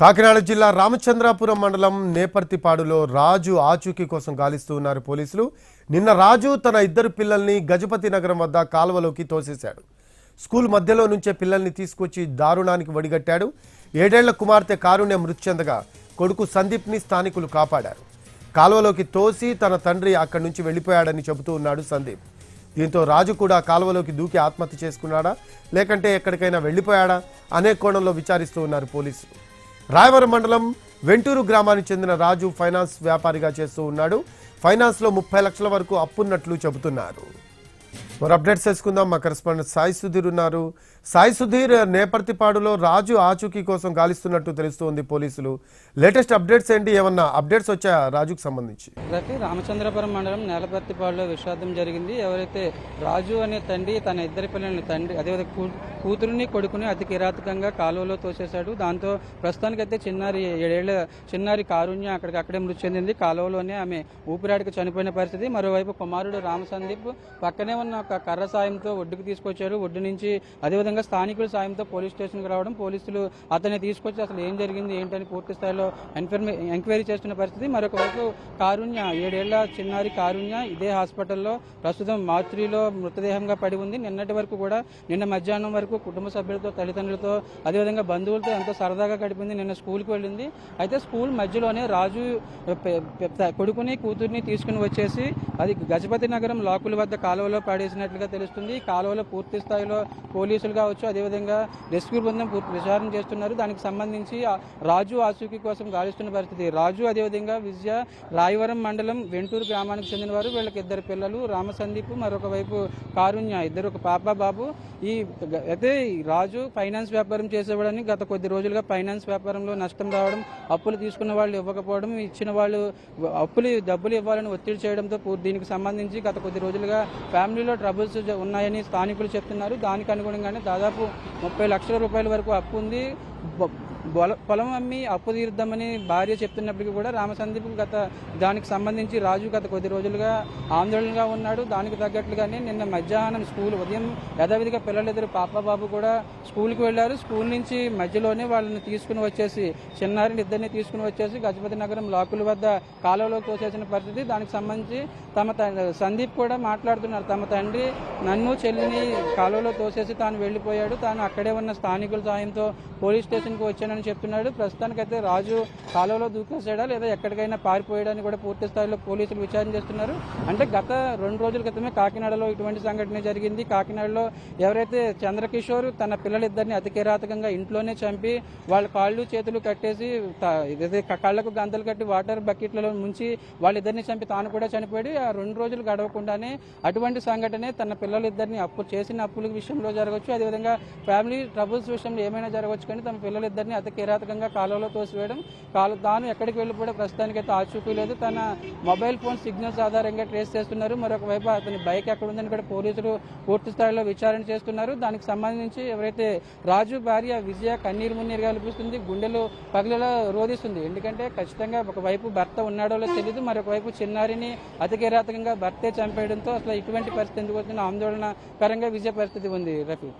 కాకినాడ జిల్లా రామచంద్రాపురం మండలం నేపర్తిపాడులో రాజు ఆచూకీ కోసం గాలిస్తూ ఉన్నారు పోలీసులు. నిన్న రాజు తన ఇద్దరు పిల్లల్ని గజపతి నగరం వద్ద కాలువలోకి తోసేశాడు. స్కూల్ మధ్యలో నుంచే పిల్లల్ని తీసుకొచ్చి దారుణానికి వడిగట్టాడు. ఏడేళ్ళ కుమార్తె కారుణ్య మృతి చెందగా కొడుకు సందీప్ని స్థానికులు కాపాడారు. కాలువలోకి తోసి తన తండ్రి అక్కడి నుంచి వెళ్ళిపోయాడని చెబుతూ ఉన్నాడు సందీప్. దీంతో రాజు కూడా కాలువలోకి దూకి ఆత్మహత్య చేసుకున్నాడా? లేకంటే ఎక్కడికైనా వెళ్ళిపోయాడా? అనే కోణంలో విచారిస్తూ ఉన్నారు పోలీసులు. రాయవరం మండలం వెంటూరు గ్రామానికి చెందిన రాజు ఫైనాన్స్ వ్యాపారిగా చేస్తూ ఉన్నాడు. ఫైనాన్స్లో ముప్పై లక్షల వరకు అప్పున్నట్లు చెబుతున్నారు. మరి అప్డేట్స్ చేసుకుందాం మా కరెస్పాండెంట్ సాయి సుధీర్ ఉన్నారు. సాయి సుధీర్ నేపర్తిపాడులో రాజు ఆచూకీ కోసం గాలిస్తున్నట్టు తెలుస్తోంది పోలీసులు. లేటెస్ట్ అప్డేట్స్ ఏంటి? ఏమన్నా అప్డేట్స్ వచ్చాయా రాజుకు సంబంధించి? రఫీ రామచంద్రపురం మండలం నేలపర్తిపాడులో విషాదం జరిగింది. ఎవరైతే రాజు అనే తండ్రి తన ఇద్దరి పిల్లల్ని తండ్రి అదేవిధంగా కూతురుని కొడుకుని అతి కిరాతకంగా కాలువలో తోసేశాడు. దాంతో ప్రస్తుతానికైతే చిన్నారి ఏడేళ్ళ చిన్నారి కారుణ్య అక్కడికి అక్కడే మృతి చెందింది. కాలువలోనే ఆమె ఊపిరాడికి చనిపోయిన పరిస్థితి. మరోవైపు కుమారుడు రామసందీప్ పక్కనే ఉన్న ఒక కర్ర సాయంతో ఒడ్డుకు తీసుకొచ్చాడు. ఒడ్డు నుంచి అదేవిధంగా స్థానికుల సాయంతో పోలీస్ స్టేషన్కి రావడం పోలీసులు అతన్ని తీసుకొచ్చి అసలు ఏం జరిగింది ఏంటని పూర్తి స్థాయిలో ఎంక్వైరీ చేస్తున్న పరిస్థితి. మరొక వైపు కారుణ్య ఏడేళ్ళ చిన్నారి కారుణ్య ఇదే హాస్పిటల్లో ప్రస్తుతం మార్చురీలో మృతదేహంగా పడి ఉంది. నిన్నటి వరకు కూడా నిన్న మధ్యాహ్నం వరకు కుటుంబ సభ్యులతో తల్లిదండ్రులతో అదేవిధంగా బంధువులతో ఎంతో సరదాగా గడిపింది. నిన్న స్కూల్కి వెళ్ళింది. అయితే స్కూల్ మధ్యలోనే రాజు కొడుకుని కూతుర్ని తీసుకుని వచ్చేసి అది గజపతి నగరం లాకుల వద్ద కాలువలో పడేసినట్లుగా తెలుస్తుంది. కాలువలో పూర్తి స్థాయిలో పోలీసులు కావచ్చు అదేవిధంగా రెస్క్యూ బృందం పూర్తి విచారణ చేస్తున్నారు. దానికి సంబంధించి రాజు ఆసూకి కోసం గాలిస్తున్న పరిస్థితి. రాజు అదేవిధంగా విజయ రాయవరం మండలం వెంటూరు గ్రామానికి చెందిన వారు వీళ్ళకి ఇద్దరు పిల్లలు రామసందీప్ మరొక వైపు కారుణ్య ఇద్దరు ఒక పాప బాబు. ఈ అయితే రాజు ఫైనాన్స్ వ్యాపారం చేసేవాడని గత కొద్ది రోజులుగా ఫైనాన్స్ వ్యాపారంలో నష్టం రావడం అప్పులు తీసుకున్న వాళ్ళు ఇవ్వకపోవడం ఇచ్చిన వాళ్ళు అప్పులు డబ్బులు ఇవ్వాలని ఒత్తిడి చేయడంతో దీనికి సంబంధించి గత కొద్ది రోజులుగా ఫ్యామిలీలో ట్రబుల్స్ ఉన్నాయని స్థానికులు చెప్తున్నారు. దానికి అనుగుణంగానే దాదాపు ముప్పై లక్షల రూపాయల వరకు అప్పు ఉంది. పొలం అమ్మి అప్పు తీరుద్దామని భార్య చెప్తున్నప్పటికీ కూడా రామసందీప్ గత దానికి సంబంధించి రాజు గత కొద్ది రోజులుగా ఆందోళనగా ఉన్నాడు. దానికి తగ్గట్లుగానే నిన్న మధ్యాహ్నం స్కూల్ ఉదయం యథావిధిగా పిల్లలిద్దరు పాప బాబు కూడా స్కూల్కి వెళ్ళారు. స్కూల్ నుంచి మధ్యలోనే వాళ్ళని తీసుకుని వచ్చేసి చిన్నారిని ఇద్దరిని తీసుకుని వచ్చేసి గజపతి నగరం లాకుల వద్ద కాలువలో తోసేసిన పరిస్థితి. దానికి సంబంధించి తమ త- సందీప్ కూడా మాట్లాడుతున్నారు. తమ తండ్రి నన్ను చెల్లిని కాలువలో తోసేసి తాను వెళ్ళిపోయాడు. తాను అక్కడే ఉన్న స్థానికుల సాయంతో పోలీస్ స్టేషన్ స్టేషన్కి వచ్చానని చెప్తున్నాడు. ప్రస్తుతానికైతే రాజు కాలువలో దూకేసాడా లేదా ఎక్కడికైనా పారిపోయాడని కూడా పూర్తి స్థాయిలో పోలీసులు విచారణ చేస్తున్నారు. అంటే గత రెండు రోజుల క్రితమే కాకినాడలో ఇటువంటి సంఘటన జరిగింది. కాకినాడలో ఎవరైతే చంద్రకిషోర్ తన పిల్లలిద్దరిని అతికిరాతకంగా ఇంట్లోనే చంపి వాళ్ళ కాళ్ళు చేతులు కట్టేసి కళ్ళకు గంతలు కట్టి వాటర్ బకెట్లలో ముంచి వాళ్ళిద్దరిని చంపి తాను కూడా చనిపోయాడు. ఆ రెండు రోజులు గడవకుండానే అటువంటి సంఘటనే తన పిల్లలిద్దరిని అప్పు చేసిన అప్పుల విషయంలో జరగవచ్చు అదేవిధంగా ఫ్యామిలీ ట్రబుల్స్ విషయంలో ఏమైనా జరగవచ్చు కానీ తమ పిల్లలిద్దరిని అతి కిరాతకంగా కాలువలో తోసివేయడం కాలు తాను ఎక్కడికి వెళ్ళిపోవడం ప్రస్తుతానికైతే ఆచూకీ లేదు. తన మొబైల్ ఫోన్ సిగ్నల్స్ ఆధారంగా ట్రేస్ చేస్తున్నారు. మరొక వైపు అతని బైక్ ఎక్కడ ఉందని కూడా పోలీసులు పూర్తి స్థాయిలో విచారణ చేస్తున్నారు. దానికి సంబంధించి ఎవరైతే రాజు భార్య విజయ కన్నీరు మున్నీరుగా అనిపిస్తుంది గుండెలు పగలలో రోధిస్తుంది. ఎందుకంటే ఖచ్చితంగా ఒకవైపు భర్త ఉన్నాడో తెలియదు మరొక వైపు చిన్నారిని అతి కిరాతకంగా భర్తే చంపేయడంతో అసలు ఇటువంటి పరిస్థితి ఎందుకు వచ్చిన ఆందోళనకరంగా విజయ పరిస్థితి ఉంది రఫీ.